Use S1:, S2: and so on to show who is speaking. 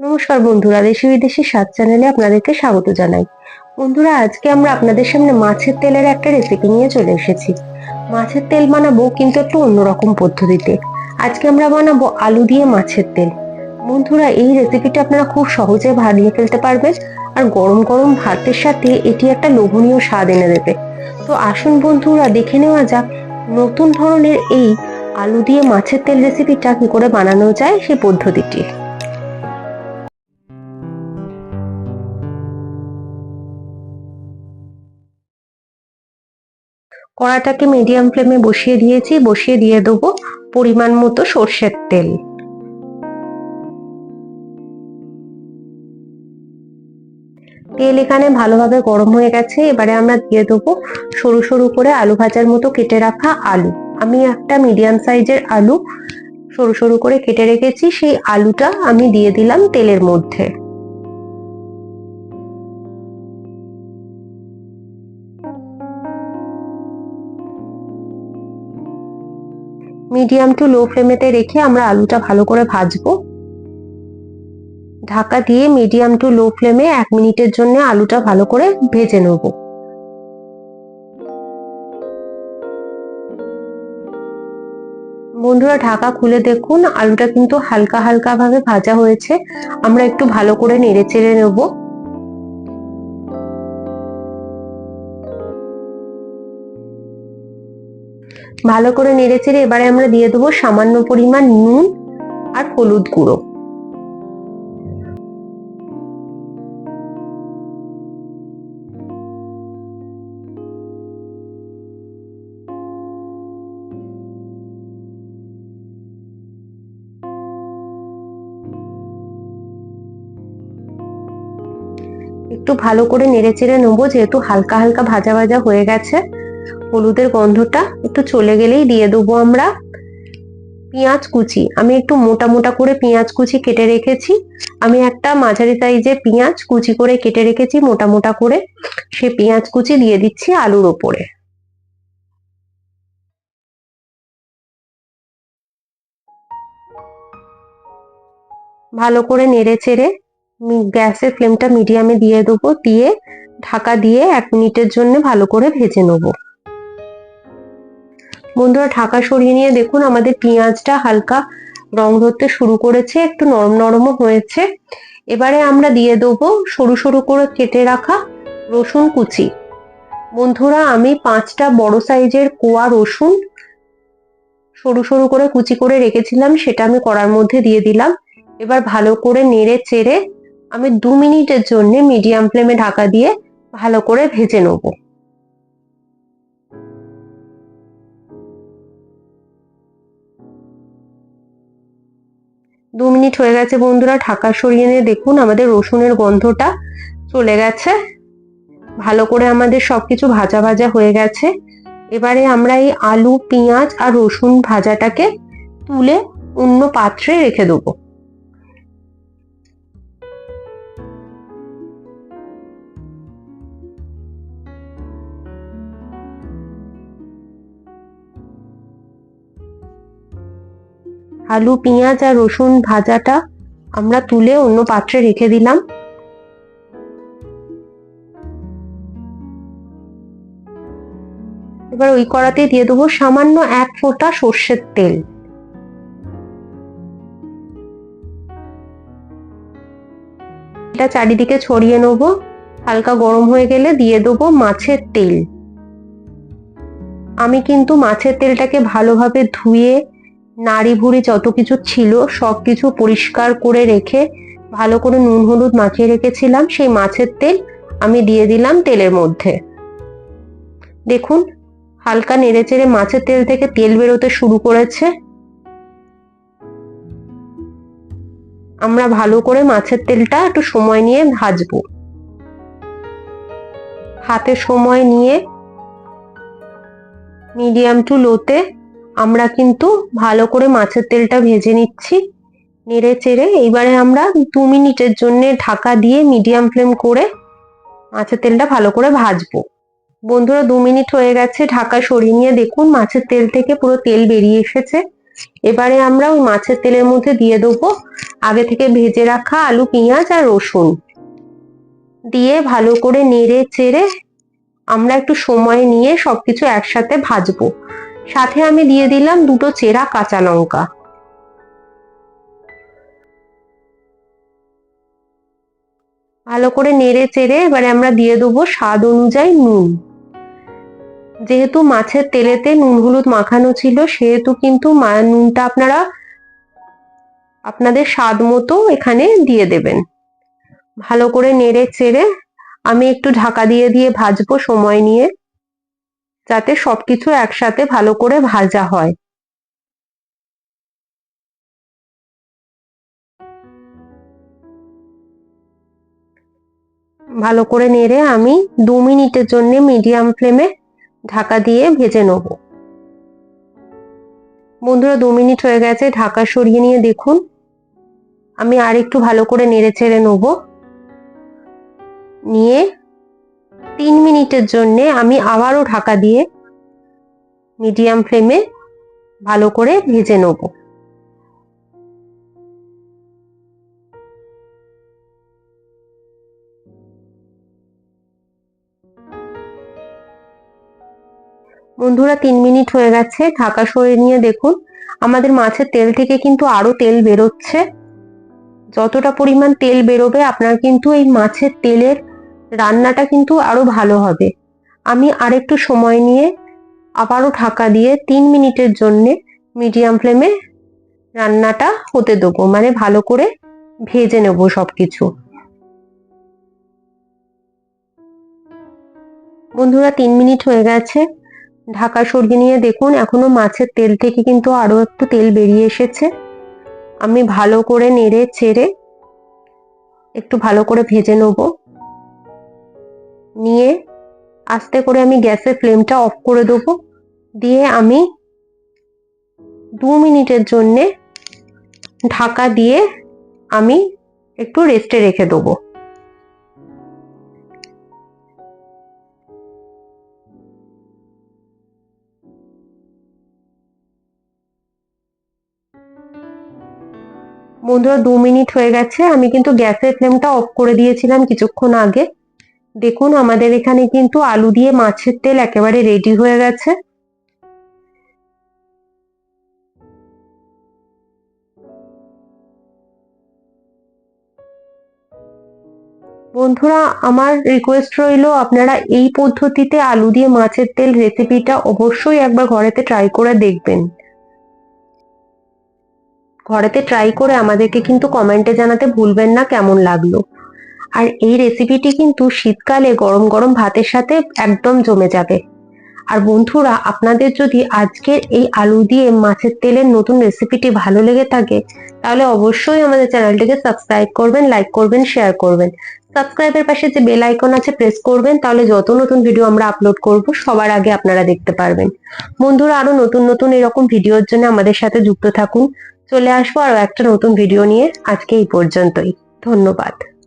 S1: নমস্কার বন্ধুরা, দেশি বিদেশি স্বাদ চ্যানেলে আপনাদেরকে স্বাগত জানাই। বন্ধুরা, আজকে আমরা আপনাদের সামনে মাছের তেলের একটা রেসিপি নিয়ে চলে এসেছি। মাছের তেল বানাবো কিন্তু একটু অন্যরকম পদ্ধতিতে। আজকে আমরা বানাবো আলু দিয়ে মাছের তেল। বন্ধুরা, এই রেসিপিটা আপনারা খুব সহজে বানিয়ে ফেলতে পারবেন আর গরম গরম ভাতের সাথে এটি একটা লোভনীয় স্বাদ এনে দেবে। তো আসুন বন্ধুরা, দেখে নেওয়া যাক নতুন ধরনের এই আলু দিয়ে মাছের তেল রেসিপিটা কি করে বানানো যায় সেই পদ্ধতিটি। কড়াটাকে মিডিয়াম ফ্লেমে বসিয়ে দিয়েছি। বসিয়ে দিয়ে দেবো পরিমাণ মতো সর্ষের তেল। তেল এখানে ভালোভাবে গরম হয়ে গেছে। এবারে আমরা দিয়ে দেবো সরু সরু করে আলু ভাজার মতো কেটে রাখা আলু। আমি একটা মিডিয়াম সাইজের আলু সরু সরু করে কেটে রেখেছি। সেই আলুটা আমি দিয়ে দিলাম তেলের মধ্যে। মিডিয়াম টু লো ফ্লেমেতে রেখে আমরা আলুটা ভালো করে ভাজবো। ঢাকা দিয়ে মিডিয়াম টু লো ফ্লেমে এক মিনিটের জন্য আলুটা ভালো করে ভেজে নেব। বন্ধুরা, ঢাকা খুলে দেখুন, আলুটা কিন্তু হালকা হালকা ভাবে ভাজা হয়েছে। আমরা একটু ভালো করে নেড়ে চেড়ে নেব। ভালো করে নেড়ে চেড়ে এবারে আমরা দিয়ে দেবো সামান্য পরিমাণ নুন আর হলুদ গুঁড়ো। একটু ভালো করে নেড়ে চেড়ে নেব, যেহেতু হালকা হালকা ভাজা ভাজা হয়ে গেছে। হলুদের গন্ধটা একটু চলে গেলেই দিয়ে দেবো আমরা পেঁয়াজ কুচি। আমি একটু মোটা মোটা করে পেঁয়াজ কুচি কেটে রেখেছি। আমি একটা মাঝারি সাইজে পেঁয়াজ কুচি করে কেটে রেখেছি মোটা মোটা করে। সে পেঁয়াজ কুচি দিয়ে দিচ্ছি আলুর ওপরে। ভালো করে নেড়ে চেড়ে গ্যাসের ফ্লেমটা মিডিয়ামে দিয়ে দেবো। দিয়ে ঢাকা দিয়ে এক মিনিটের জন্য ভালো করে ভেজে নেব। বন্ধুরা ঢাকা সরিয়ে নিয়ে দেখুন, আমাদের পেঁয়াজটা হালকা রং ধরতে শুরু করেছে, একটু নরম নরমও হয়েছে। এবারে আমরা দিয়ে দেবো সরু সরু করে কেটে রাখা রসুন কুচি। বন্ধুরা, আমি পাঁচটা বড় সাইজের কোয়া রসুন সরু সরু করে কুচি করে রেখেছিলাম, সেটা আমি কড়ার মধ্যে দিয়ে দিলাম। এবার ভালো করে নেড়ে চেড়ে আমি দু মিনিটের জন্য মিডিয়াম ফ্লেমে ঢাকা দিয়ে ভালো করে ভেজে নেব। দু মিনিট হয়ে গেছে বন্ধুরা, ঢাকা সরিয়ে নিয়ে দেখুন আমাদের রসুনের গন্ধটা চলে গেছে। ভালো করে আমাদের সব কিছু ভাজা ভাজা হয়ে গেছে। এবারে আমরা এই আলু, পেঁয়াজ আর রসুন ভাজাটাকে তুলে অন্য পাত্রে রেখে দেবো। আলু, পেঁয়াজ আর রসুন ভাজাটা আমরা তুলে অন্য পাত্রে রেখে দিলাম। এবার ওই কড়াতে দিয়ে দেবো সামান্য এক ফোঁটা সর্ষের তেল। এটা চারিদিকে ছড়িয়ে নেব। হালকা গরম হয়ে গেলে দিয়ে দেবো মাছের তেল। আমি কিন্তু মাছের তেলটাকে ভালোভাবে ধুয়ে নাড়ি ভুড়ি যত কিছু ছিল, সব কিছু পরিষ্কার করে রেখে ভালো করে নুন হলুদ মাখিয়ে রেখেছিলাম, সেই মাছের তেল আমি দিয়ে দিলাম তেলের মধ্যে। দেখুন, হালকা নেড়ে চেড়ে মাছের তেল থেকে তেল বেরোতে শুরু করেছে। আমরা ভালো করে মাছের তেলটা একটু সময় নিয়ে ভাজবো। হাতে সময় নিয়ে মিডিয়াম টু লোতে আমরা কিন্তু ভালো করে মাছের তেলটা ভেজে নিচ্ছি, নেড়ে চেড়ে। এইবারে আমরা দু মিনিটের জন্য ঢাকা দিয়ে মিডিয়াম ফ্লেম করে মাছের তেলটা ভালো করে ভাজবো। বন্ধুরা, দু মিনিট হয়ে গেছে, ঢাকা সরিয়ে নিয়ে দেখুন মাছের তেল থেকে পুরো তেল বেরিয়ে এসেছে। এবারে আমরা ওই মাছের তেলের মধ্যে দিয়ে দেবো আগে থেকে ভেজে রাখা আলু, পেঁয়াজ আর রসুন। দিয়ে ভালো করে নেড়ে চেড়ে আমরা একটু সময় নিয়ে সবকিছু একসাথে ভাজবো। সাথে আমি দিয়ে দিলাম দুটো চেরা কাঁচা লঙ্কা। ভালো করে নেড়ে চেড়ে এবারে আমরা দিয়ে দেবো স্বাদ অনুযায়ী নুন। যেহেতু মাছের তেলেতে নুন হলুদ মাখানো ছিল, সেহেতু কিন্তু নুনটা আপনারা আপনাদের স্বাদ মতো এখানে দিয়ে দেবেন। ভালো করে নেড়ে চেড়ে আমি একটু ঢাকা দিয়ে দিয়ে ভাজবো সময় নিয়ে। যাতে সবকিছু একসাথে ভালো করে ভাজা হয়। ভালো করে নেড়ে আমি দু মিনিটের জন্য মিডিয়াম ফ্লেমে ঢাকা দিয়ে ভেজে নেব। বন্ধুরা, দু মিনিট হয়ে গেছে, ঢাকা সরিয়ে নিয়ে দেখুন। আমি আর একটু ভালো করে নেড়ে চেড়ে নেব। নিয়ে তিন মিনিটের জন্যে আমি আবারও ঢাকা দিয়ে মিডিয়াম ফ্লেমে ভালো করে ভেজে নেব। বন্ধুরা, তিন মিনিট হয়ে গেছে, ঢাকা সরিয়ে নিয়ে দেখুন। আমাদের মাছের তেল থেকে কিন্তু আরও তেল বেরোচ্ছে। যতটা পরিমাণ তেল বেরোবে, আপনার কিন্তু এই মাছের তেলের রান্নাটা কিন্তু আরও ভালো হবে। আমি আরেকটু সময় নিয়ে আবারও ঢাকা দিয়ে তিন মিনিটের জন্যে মিডিয়াম ফ্লেমে রান্নাটা হতে দেবো। মানে ভালো করে ভেজে নেব সবকিছু। বন্ধুরা, তিন মিনিট হয়ে গেছে। ঢাকা সরিয়ে নিয়ে দেখুন, এখনও মাছের তেল থেকে কিন্তু আরও একটু তেল বেরিয়ে এসেছে। আমি ভালো করে নেড়ে চেড়ে একটু ভালো করে ভেজে নেব। নিয়ে আস্তে করে আমি গ্যাসের ফ্লেমটা অফ করে দেবো। দিয়ে আমি দু মিনিটের জন্যে ঢাকা দিয়ে আমি একটু রেস্টে রেখে দেবো। বন্ধুরা, দু মিনিট হয়ে গেছে। আমি কিন্তু গ্যাসের ফ্লেমটা অফ করে দিয়েছিলাম কিছুক্ষণ আগে। দেখুন, আমাদের এখানে কিন্তু আলু দিয়ে মাছের তেল একেবারে রেডি হয়ে গেছে। বন্ধুরা, আমার রিকোয়েস্ট রইল, আপনারা এই পদ্ধতিতে আলু দিয়ে মাছের তেল রেসিপিটা অবশ্যই একবার ঘরেতে ট্রাই করে দেখবেন। ঘরেতে ট্রাই করে আমাদেরকে কিন্তু কমেন্টে জানাতে ভুলবেন না, কেমন লাগল। আর এই রেসিপিটি কিন্তু শীতকালে গরম গরম ভাতের সাথে একদম জমে যাবে। আর বন্ধুরা, আপনাদের যদি আজকের এই আলু দিয়ে মাছের তেলের নতুন রেসিপিটি ভালো লেগে থাকে, তাহলে অবশ্যই আমাদের চ্যানেলটিকে সাবস্ক্রাইব করবেন লাইক করবেন শেয়ার করবেন। সাবস্ক্রাইবের পাশে যে বেল আইকন আছে প্রেস করবেন, তাহলে যত নতুন ভিডিও আমরা আপলোড করব, সবার আগে আপনারা দেখতে পারবেন। বন্ধুরা, আরও নতুন নতুন এরকম ভিডিওর জন্য আমাদের সাথে যুক্ত থাকুন। চলে আসব আরও একটা নতুন ভিডিও নিয়ে। আজকে এই পর্যন্তই। ধন্যবাদ।